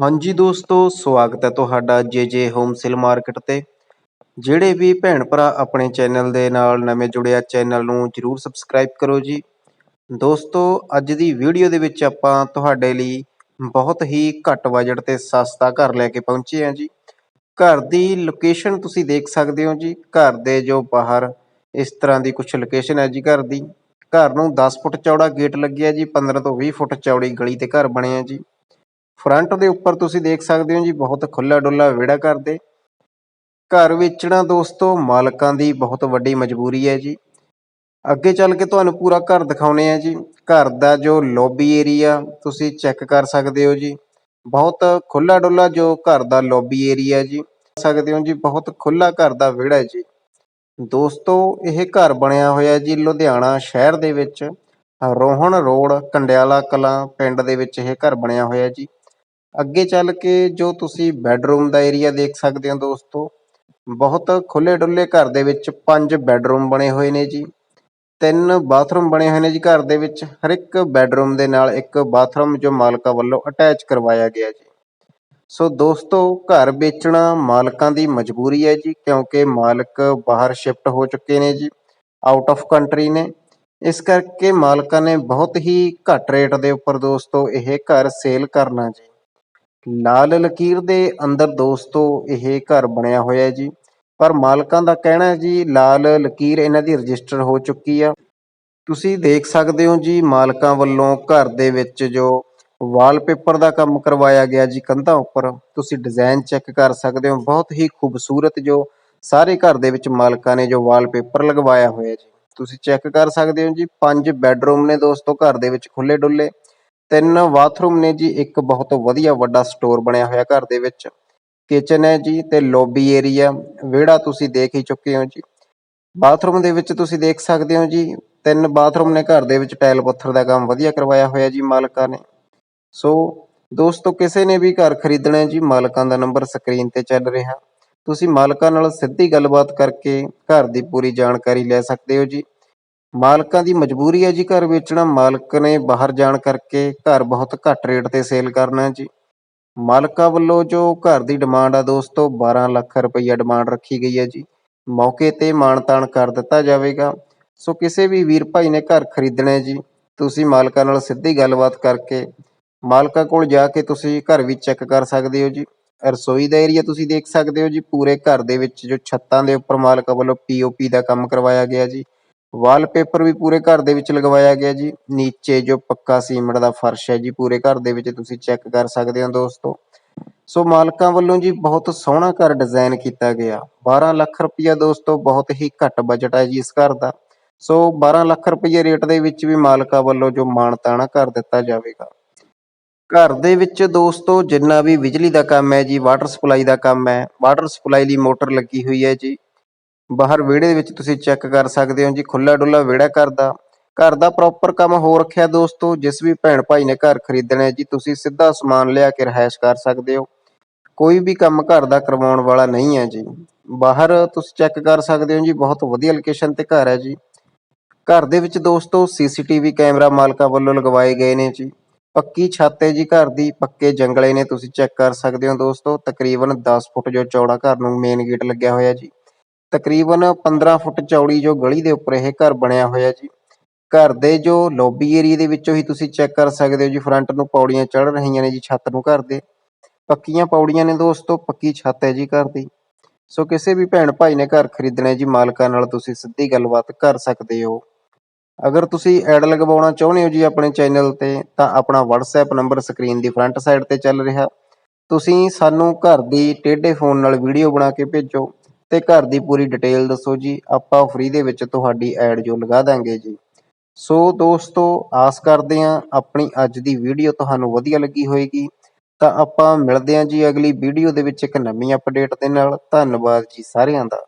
ਹਾਂਜੀ ਦੋਸਤੋ, ਸਵਾਗਤ ਹੈ ਤੁਹਾਡਾ ਜੇ ਜੇ ਹੋਮ ਮਾਰਕੀਟ ਤੇ। ਜਿਹੜੇ ਵੀ ਭੈਣ ਭਰਾ ਆਪਣੇ ਚੈਨਲ ਦੇ ਨਾਲ ਨਵੇਂ ਜੁੜਿਆ ਚੈਨਲ ਨੂੰ ਜਰੂਰ ਸਬਸਕ੍ਰਾਈਬ ਕਰੋ ਜੀ। ਦੋਸਤੋ, ਅੱਜ ਦੀ ਵੀਡੀਓ ਦੇ ਵਿੱਚ ਆਪਾਂ ਤੁਹਾਡੇ ਲਈ ਬਹੁਤ ਹੀ ਘੱਟ ਬਜਟ ਤੇ ਸਸਤਾ ਘਰ ਲੈ ਕੇ ਪਹੁੰਚੇ ਹਾਂ ਜੀ। ਘਰ ਦੀ ਲੋਕੇਸ਼ਨ ਤੁਸੀਂ ਦੇਖ ਸਕਦੇ ਹੋ ਜੀ। ਘਰ ਦੇ ਜੋ ਬਾਹਰ ਇਸ ਤਰ੍ਹਾਂ ਦੀ ਕੁਝ ਲੋਕੇਸ਼ਨ ਹੈ ਜੀ ਘਰ ਦੀ। ਘਰ ਨੂੰ 10 ਫੁੱਟ ਚੌੜਾ ਗੇਟ ਲੱਗਿਆ ਜੀ 15 ਤੋਂ 20 ਫੁੱਟ ਚੌੜੀ ਗਲੀ ਤੇ ਘਰ ਬਣਿਆ ਜੀ। ਫਰੰਟ ਦੇ ਉੱਪਰ ਤੁਸੀਂ ਦੇਖ ਸਕਦੇ ਹੋ ਜੀ, ਬਹੁਤ ਖੁੱਲਾ ਡੁੱਲਾ ਵਿਹੜਾ ਘਰ ਦੇ। ਘਰ ਵੇਚਣਾ ਦੋਸਤੋ, ਮਾਲਕਾਂ ਦੀ ਬਹੁਤ ਵੱਡੀ ਮਜਬੂਰੀ ਹੈ ਜੀ। ਅੱਗੇ ਚੱਲ ਕੇ ਤੁਹਾਨੂੰ ਪੂਰਾ ਘਰ ਦਿਖਾਉਣੇ ਆ ਜੀ। ਘਰ ਦਾ ਜੋ ਲੌਬੀ ਏਰੀਆ ਤੁਸੀਂ ਚੈੱਕ ਕਰ ਸਕਦੇ ਹੋ ਜੀ। ਬਹੁਤ ਖੁੱਲਾ ਡੁੱਲਾ ਜੋ ਘਰ ਦਾ ਲੌਬੀ ਏਰੀਆ ਜੀ। ਸਕਦੇ ਹੋ ਜੀ, ਬਹੁਤ ਖੁੱਲਾ ਘਰ ਦਾ ਵਿਹੜਾ ਹੈ ਜੀ। ਦੋਸਤੋ, ਇਹ ਘਰ ਬਣਿਆ ਹੋਇਆ ਜੀ ਲੁਧਿਆਣਾ ਸ਼ਹਿਰ ਦੇ ਵਿੱਚ। ਰੋਹਣ ਰੋਡ, ਕੰਡਿਆਲਾ ਕਲਾਂ ਪਿੰਡ ਦੇ ਵਿੱਚ ਇਹ ਘਰ ਬਣਿਆ ਹੋਇਆ ਜੀ। ਅੱਗੇ ਚੱਲ ਕੇ ਜੋ ਤੁਸੀਂ ਬੈੱਡਰੂਮ ਦਾ ਏਰੀਆ ਦੇਖ ਸਕਦੇ ਹੋ ਦੋਸਤੋ, ਬਹੁਤ ਖੁੱਲੇ ਡੁੱਲੇ ਘਰ ਦੇ ਵਿੱਚ ਪੰਜ ਬੈੱਡਰੂਮ ਬਣੇ ਹੋਏ ਨੇ ਜੀ। ਤਿੰਨ ਬਾਥਰੂਮ ਬਣੇ ਹੋਏ ਨੇ ਜੀ ਘਰ ਦੇ ਵਿੱਚ। ਹਰ ਇੱਕ ਬੈੱਡਰੂਮ ਦੇ ਨਾਲ ਇੱਕ ਬਾਥਰੂਮ ਜੋ ਮਾਲਕਾਂ ਵੱਲੋਂ ਅਟੈਚ ਕਰਵਾਇਆ ਗਿਆ ਜੀ। ਸੋ ਦੋਸਤੋ, ਘਰ ਵੇਚਣਾ ਮਾਲਕਾਂ ਦੀ ਮਜਬੂਰੀ ਹੈ ਜੀ, ਕਿਉਂਕਿ ਮਾਲਕ ਬਾਹਰ ਸ਼ਿਫਟ ਹੋ ਚੁੱਕੇ ਨੇ ਜੀ ਆਊਟ ਆਫ ਕੰਟਰੀ ਨੇ। ਇਸ ਕਰਕੇ ਮਾਲਕਾਂ ਨੇ ਬਹੁਤ ਹੀ ਘੱਟ ਰੇਟ ਦੇ ਉੱਪਰ ਦੋਸਤੋ ਇਹ ਘਰ ਸੇਲ ਕਰਨਾ ਜੀ। ਲਾਲ ਲਕੀਰ ਦੇ ਅੰਦਰ ਦੋਸਤੋ, ਇਹ ਘਰ ਬਣਿਆ ਹੋਇਆ ਹੈ ਜੀ। ਪਰ ਮਾਲਕਾਂ ਦਾ ਕਹਿਣਾ ਹੈ ਜੀ, ਲਾਲ ਲਕੀਰ ਇਹਨਾਂ ਦੀ ਰਜਿਸਟਰ ਹੋ ਚੁੱਕੀ ਆ। ਤੁਸੀਂ ਦੇਖ ਸਕਦੇ ਹੋ ਜੀ, ਮਾਲਕਾਂ ਵੱਲੋਂ ਘਰ ਦੇ ਵਿੱਚ ਜੋ ਵਾਲਪੇਪਰ ਦਾ ਕੰਮ ਕਰਵਾਇਆ ਗਿਆ ਜੀ ਕੰਧਾਂ ਉੱਪਰ, ਤੁਸੀਂ ਡਿਜ਼ਾਈਨ ਚੈੱਕ ਕਰ ਸਕਦੇ ਹੋ। ਬਹੁਤ ਹੀ ਖੂਬਸੂਰਤ ਜੋ ਸਾਰੇ ਘਰ ਦੇ ਵਿੱਚ ਮਾਲਕਾਂ ਨੇ ਜੋ ਵਾਲਪੇਪਰ ਲਗਵਾਇਆ ਹੋਇਆ ਜੀ। ਤੁਸੀਂ ਚੈੱਕ ਕਰ ਸਕਦੇ ਹੋ ਜੀ, ਪੰਜ ਬੈੱਡਰੂਮ ਨੇ ਦੋਸਤੋ, ਘਰ ਦੇ ਵਿੱਚ ਖੁੱਲੇ ਡੁੱਲੇ ਤਿੰਨ ਬਾਥਰੂਮ ਨੇ ਜੀ, ਇੱਕ ਬਹੁਤ ਵਧੀਆ ਵੱਡਾ ਸਟੋਰ ਬਣਿਆ ਹੋਇਆ ਘਰ ਦੇ ਵਿੱਚ। ਕਿਚਨ ਹੈ ਜੀ ਤੇ ਲੌਬੀ ਏਰੀਆ। ਵਿਹੜਾ ਤੁਸੀਂ ਦੇਖ ਹੀ ਚੁੱਕੇ ਹੋ ਜੀ। ਬਾਥਰੂਮ ਦੇ ਵਿੱਚ ਤੁਸੀਂ ਦੇਖ ਸਕਦੇ ਹੋ ਜੀ, ਤਿੰਨ ਬਾਥਰੂਮ ਨੇ ਘਰ ਦੇ ਵਿੱਚ ਟਾਇਲ ਪੱਥਰ ਦਾ ਕੰਮ ਵਧੀਆ ਕਰਵਾਇਆ ਹੋਇਆ ਜੀ ਮਾਲਕਾਂ ਨੇ। ਸੋ ਦੋਸਤੋ, ਕਿਸੇ ਨੇ ਵੀ ਘਰ ਖਰੀਦਣਾ ਜੀ, ਮਾਲਕਾਂ ਦਾ ਨੰਬਰ ਸਕਰੀਨ ਤੇ ਚੱਲ ਰਿਹਾ। ਤੁਸੀਂ ਮਾਲਕਾਂ ਨਾਲ ਸਿੱਧੀ ਗੱਲਬਾਤ ਕਰਕੇ ਘਰ ਦੀ ਪੂਰੀ ਜਾਣਕਾਰੀ ਲੈ ਸਕਦੇ ਹੋ ਜੀ। ਮਾਲਕਾਂ ਦੀ ਮਜਬੂਰੀ ਹੈ ਜੀ ਘਰ ਵੇਚਣਾ। ਮਾਲਕ ਨੇ ਬਾਹਰ ਜਾਣ ਕਰਕੇ ਘਰ ਬਹੁਤ ਘੱਟ ਰੇਟ ਤੇ ਸੇਲ ਕਰਨਾ ਹੈ ਜੀ। ਮਾਲਕਾਂ ਵੱਲੋਂ ਜੋ ਘਰ ਦੀ ਡਿਮਾਂਡ ਆ ਦੋਸਤੋ 12 ਲੱਖ ਰੁਪਈਆ ਡਿਮਾਂਡ ਰੱਖੀ ਗਈ ਹੈ ਜੀ। ਮੌਕੇ ਤੇ ਮਾਨਤਾਨ ਕਰ ਦਿੱਤਾ ਜਾਵੇਗਾ। ਸੋ ਕਿਸੇ ਵੀ ਵੀਰ ਭਾਈ ਨੇ ਘਰ ਖਰੀਦਣਾ ਹੈ ਜੀ, ਤੁਸੀਂ ਮਾਲਕਾਂ ਨਾਲ ਸਿੱਧੀ ਗੱਲਬਾਤ ਕਰਕੇ ਮਾਲਕਾਂ ਕੋਲ ਜਾ ਕੇ ਤੁਸੀਂ ਘਰ ਵੀ ਚੈੱਕ ਕਰ ਸਕਦੇ ਹੋ ਜੀ। ਰਸੋਈ ਦਾ ਏਰੀਆ ਤੁਸੀਂ ਦੇਖ ਸਕਦੇ ਹੋ ਜੀ, ਪੂਰੇ ਘਰ ਦੇ ਵਿੱਚ ਜੋ ਛੱਤਾਂ ਦੇ ਉੱਪਰ ਮਾਲਕਾਂ ਵੱਲੋਂ ਪੀਓਪੀ ਦਾ ਕੰਮ ਕਰਵਾਇਆ ਗਿਆ ਜੀ। ਵਾਲਪੇਪਰ ਵੀ ਪੂਰੇ ਘਰ ਦੇ ਵਿੱਚ ਲਗਵਾਇਆ ਗਿਆ ਜੀ। ਨੀਚੇ ਜੋ ਪੱਕਾ ਸੀਮੈਂਟ ਦਾ ਫਰਸ਼ ਹੈ ਜੀ, ਪੂਰੇ ਘਰ ਦੇ ਵਿੱਚ ਤੁਸੀਂ ਚੈੱਕ ਕਰ ਸਕਦੇ ਹੋ ਦੋਸਤੋ। ਸੋ ਮਾਲਕਾਂ ਵੱਲੋਂ ਜੀ ਬਹੁਤ ਸੋਹਣਾ ਘਰ ਡਿਜ਼ਾਈਨ ਕੀਤਾ ਗਿਆ। 12 ਲੱਖ ਰੁਪਈਆ ਦੋਸਤੋ, ਬਹੁਤ ਹੀ ਘੱਟ ਬਜਟ ਹੈ ਜੀ ਇਸ ਘਰ ਦਾ। ਸੋ 12 ਲੱਖ ਰੁਪਈਏ ਰੇਟ ਦੇ ਵਿੱਚ ਵੀ ਮਾਲਕਾਂ ਵੱਲੋਂ ਜੋ ਮਾਨਤਾਣਾ ਕਰ ਦਿੱਤਾ ਜਾਵੇਗਾ। ਘਰ ਦੇ ਵਿੱਚ ਦੋਸਤੋ, ਜਿੰਨਾ ਵੀ ਬਿਜਲੀ ਦਾ ਕੰਮ ਹੈ ਜੀ, ਵਾਟਰ ਸਪਲਾਈ ਦਾ ਕੰਮ ਹੈ। ਵਾਟਰ ਸਪਲਾਈ ਲਈ ਮੋਟਰ ਲੱਗੀ ਹੋਈ ਹੈ ਜੀ। ਬਾਹਰ ਵਿਹੜੇ ਵਿੱਚ ਤੁਸੀਂ ਚੈੱਕ ਕਰ ਸਕਦੇ ਹੋ ਜੀ ਖੁੱਲਾ ਡੁੱਲਾ ਵਿਹੜਾ ਘਰ ਦਾ। ਘਰ ਦਾ ਪ੍ਰੋਪਰ ਕੰਮ ਹੋ ਰੱਖਿਆ ਦੋਸਤੋ, ਜਿਸ ਵੀ ਭੈਣ ਭਾਈ ਨੇ ਘਰ ਖਰੀਦਣਾ ਹੈ ਜੀ, ਤੁਸੀਂ ਸਿੱਧਾ ਸਮਾਨ ਲਿਆ ਕੇ ਰਹਿائش ਕਰ ਸਕਦੇ ਹੋ। ਕੋਈ ਵੀ ਕੰਮ ਘਰ ਦਾ ਕਰਵਾਉਣ ਵਾਲਾ ਨਹੀਂ ਹੈ ਜੀ। ਬਾਹਰ ਤੁਸੀਂ ਚੈੱਕ ਕਰ ਸਕਦੇ ਹੋ ਜੀ, ਬਹੁਤ ਵਧੀਆ ਲੋਕੇਸ਼ਨ ਤੇ ਘਰ ਹੈ ਜੀ। ਘਰ ਦੇ ਵਿੱਚ ਦੋਸਤੋ ਸੀਸੀਟੀਵੀ ਕੈਮਰਾ ਮਾਲਕਾਂ ਵੱਲੋਂ ਲਗਵਾਏ ਗਏ ਨੇ ਜੀ। ਪੱਕੀ ਛੱਤ ਹੈ ਜੀ ਘਰ ਦੀ, ਪੱਕੇ ਜੰਗਲੇ ਨੇ ਤੁਸੀਂ ਚੈੱਕ ਕਰ ਸਕਦੇ ਹੋ ਦੋਸਤੋ, ਤਕਰੀਬਨ 10 ਫੁੱਟ ਜੋ ਚੌੜਾ ਘਰ ਨੂੰ ਮੇਨ ਗੇਟ ਲੱਗਿਆ ਹੋਇਆ ਜੀ। ਤਕਰੀਬਨ 15 ਫੁੱਟ ਚੌੜੀ ਜੋ ਗਲੀ ਦੇ ਉੱਪਰ ਇਹ ਘਰ ਬਣਿਆ ਹੋਇਆ ਜੀ। ਘਰ ਦੇ ਜੋ ਲੌਬੀ ਏਰੀਆ ਦੇ ਵਿੱਚੋਂ ਹੀ ਤੁਸੀਂ ਚੈੱਕ ਕਰ ਸਕਦੇ ਹੋ ਜੀ ਫਰੰਟ ਨੂੰ ਪੌੜੀਆਂ ਚੜ ਰਹੀਆਂ ਨੇ ਜੀ ਛੱਤ ਨੂੰ ਘਰ ਦੇ। ਪੱਕੀਆਂ ਪੌੜੀਆਂ ਨੇ ਦੋਸਤੋ, ਪੱਕੀ ਛੱਤ ਹੈ ਜੀ ਘਰ ਦੀ। ਸੋ ਕਿਸੇ ਵੀ ਭੈਣ ਭਾਈ ਨੇ ਘਰ ਖਰੀਦਣਾ ਜੀ, ਮਾਲਕਾਂ ਨਾਲ ਤੁਸੀਂ ਸਿੱਧੀ ਗੱਲਬਾਤ ਕਰ ਸਕਦੇ ਹੋ। ਅਗਰ ਤੁਸੀਂ ਐਡ ਲਗਵਾਉਣਾ ਚਾਹੁੰਦੇ ਹੋ ਜੀ ਆਪਣੇ ਚੈਨਲ ਤੇ, ਤਾਂ ਆਪਣਾ WhatsApp ਨੰਬਰ ਸਕਰੀਨ ਦੀ ਫਰੰਟ ਸਾਈਡ ਤੇ ਚੱਲ ਰਿਹਾ। ਤੁਸੀਂ ਸਾਨੂੰ ਘਰ ਦੀ ਟੇਢੇ ਫੋਨ ਨਾਲ ਵੀਡੀਓ ਬਣਾ ਕੇ ਭੇਜੋ। ਤੇ ਘਰ ਦੀ ਪੂਰੀ ਡਿਟੇਲ ਦੱਸੋ ਜੀ। ਆਪਾਂ ਫ੍ਰੀ ਦੇ ਵਿੱਚ ਤੁਹਾਡੀ ਐਡ ਜੋ ਲਗਾ ਦਾਂਗੇ ਜੀ। ਸੋ ਦੋਸਤੋ, ਆਸ ਕਰਦੇ ਹਾਂ ਆਪਣੀ ਅੱਜ ਦੀ ਵੀਡੀਓ ਤੁਹਾਨੂੰ ਵਧੀਆ ਲੱਗੀ ਹੋਵੇਗੀ ਤਾਂ ਆਪਾਂ ਮਿਲਦੇ ਹਾਂ ਜੀ ਅਗਲੀ ਵੀਡੀਓ ਦੇ ਵਿੱਚ ਇੱਕ ਨਵੀਂ ਅਪਡੇਟ ਦੇ ਨਾਲ। ਧੰਨਵਾਦ ਜੀ ਸਾਰਿਆਂ ਦਾ।